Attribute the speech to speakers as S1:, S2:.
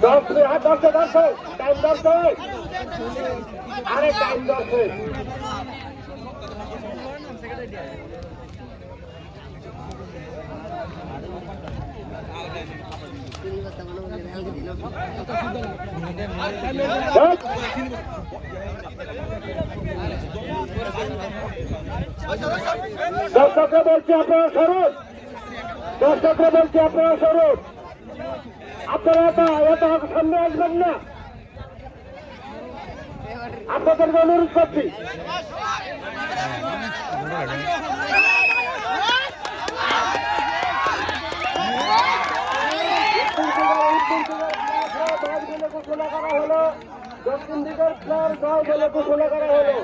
S1: দুই হাত ধরছে ধরছে টাইম ধরছে আরে টাইম ধর। দর্শকরা বলছি আপনারা সরুন। দর্শকরা বলছি আপনারা সরুন। আপনারা সামনে আসবেন না। আপনাদেরকে অনুরোধ করছি। ঘোষণা করা হলো দক্ষিণ দিকের ফ্লোর বলে ঘোষণা করা হলো